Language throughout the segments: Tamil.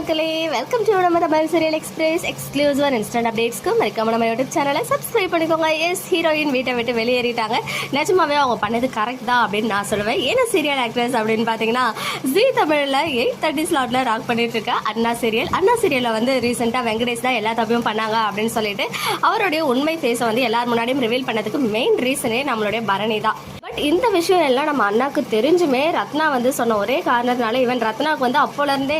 மக்களே வெல்கம் டு நம்ம Tamil serial express exclusive instant அப்டேட்ஸ்க்கு மறக்காம நம்ம யூடியூப் சேனலை சப்ஸ்கிரைப் பண்ணிக்கோங்க. எஸ் ஹீரோயின் வீட்டை விட்டு வெளியேறிட்டாங்க. நிஜமாவே அவங்க பண்ணது கரெக்ட் தான் அப்படின்னு நான் சொல்லுவேன். ஏன்னா சீரியல் ஆக்ட்ரஸ் அப்படின்னு பார்த்தீங்கன்னா ஜி தமிழில் எயிட் தேர்ட்டி ஸ்லாட்டில் ராக் பண்ணிட்டு இருக்க. அண்ணா சீரியல் அண்ணா சீரியலில் வந்து ரீசெண்டாக வெங்கடேஷ் தான் எல்லா தப்பையும் பண்ணாங்க அப்படின்னு சொல்லிட்டு அவருடைய உண்மை ஃபேஸை வந்து எல்லார் முன்னாடியும் ரிவீல் பண்ணதுக்கு மெயின் ரீசனே நம்மளுடைய பரணி தான். பட் இந்த விஷயம் எல்லாம் நம்ம அண்ணாக்கு தெரிஞ்சுமே ரத்னா வந்து சொன்ன ஒரே காரணத்தினால ஈவன் ரத்னாவுக்கு வந்து அப்போல இருந்தே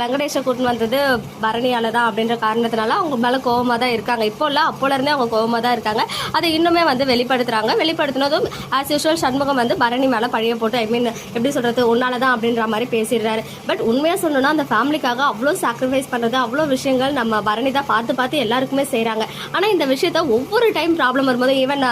வெங்கடேஷை கூட்டின்னு வந்தது பரணியால தான் அப்படின்ற காரணத்தினால அவங்க மேல கோவமா தான் இருக்காங்க. இப்போ இல்ல அப்போல இருந்தே அவங்க கோவமா தான் இருக்காங்க. அதை இன்னுமே வந்து வெளிப்படுத்துறாங்க. வெளிப்படுத்தினதும் ஆஸ் யூஷுவல் சண்முகம் வந்து பரணி மேல பழைய போட்டு ஐ மீன் எப்படி சொல்றது உன்னால தான் அப்படின்ற மாதிரி பேசிடுறாரு. பட் உண்மையா சொல்லணும்னா அந்த ஃபேமிலிக்காக அவ்வளோ சாக்ரிஃபைஸ் பண்றது அவ்வளோ விஷயங்கள் நம்ம பரணி தான் பார்த்து பார்த்து எல்லாருக்குமே செய்கிறாங்க ஆனா இந்த விஷயத்த ஒவ்வொரு டைம் ப்ராப்ளம் வரும்போது ஈவன்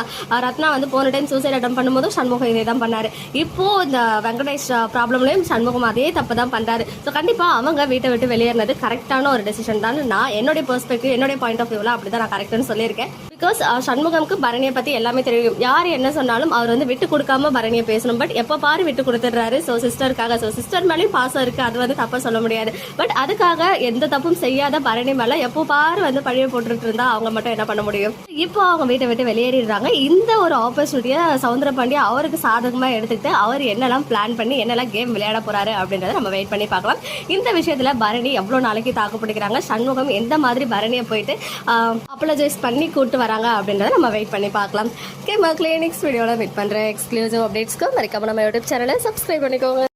ரத்னா வந்து போன டைம் சூசைட் அட்டம் பண்ணும்போதும் சண்முகம் இதே தான் பண்ணாரு. இப்போ இந்த வெங்கடேஷ் ப்ராப்ளம்லையும் சண்முகம் அதே தப்பு தான் பண்றாரு. ஸோ கண்டிப்பா அவங்க வீட்டை விட்டு வெளியேறினது கரெக்டான ஒரு டெசிஷன் தான். நான் என்னுடைய பெர்ஸ்பெக்டிவ் என்னுடைய பாயிண்ட் ஆஃப் வியூவில் அப்படி தான் நான் கரெக்டுன்னு சொல்லியிருக்கேன். பிகாஸ் uh, சண்முகம்க்கு பரணியை பத்தி எல்லாமே தெரியும். யார் என்ன சொன்னாலும் அவர் வந்து விட்டு கொடுக்காம பரணியை பேசணும். பட் எப்போ பாரு விட்டு கொடுத்துட்றாரு. ஸோ சிஸ்டருக்காக ஸோ சிஸ்டர் மேலேயும் பாசம் இருக்கு. அது வந்து தப்பா சொல்ல முடியாது. பட் அதுக்காக எந்த தப்பும் செய்யாத பரணி மேல எப்போ பாரு வந்து பழைய போட்டுட்டு இருந்தா அவங்க மட்டும் என்ன பண்ண முடியும்? இப்போ அவங்க வீட்டை விட்டு வெளியேறிடுறாங்க. இந்த ஒரு ஆப்பர்ச்சுனிட்டியை சவுந்தர பாண்டியா அவருக்கு சாதகமா எடுத்துக்கிட்டு அவர் என்னெல்லாம் பிளான் பண்ணி என்னெல்லாம் கேம் விளையாட போறாரு அப்படின்றத நம்ம வெயிட் பண்ணி பார்க்கலாம். இந்த விஷயத்துல பரணி எவ்வளவு நாளைக்கு தாக்குப்பிடிக்கிறாங்க சண்முகம் எந்த மாதிரி பரணியை போயிட்டு uh, அப்பலஜைஸ் பண்ணி கூட்டு தராங்க அப்படின்றத நம்ம வெயிட் பண்ணி பார்க்கலாம். ஓகே மக்களே நெக்ஸ்ட் வீடியோவில் வெயிட் பண்ணுற எக்ஸ்க்ளூசிவ் அப்டேட்ஸ்க்கு மறக்காம நம்ம யூடியூப் சேனலை சப்ஸ்கிரைப் பண்ணிக்கோங்க.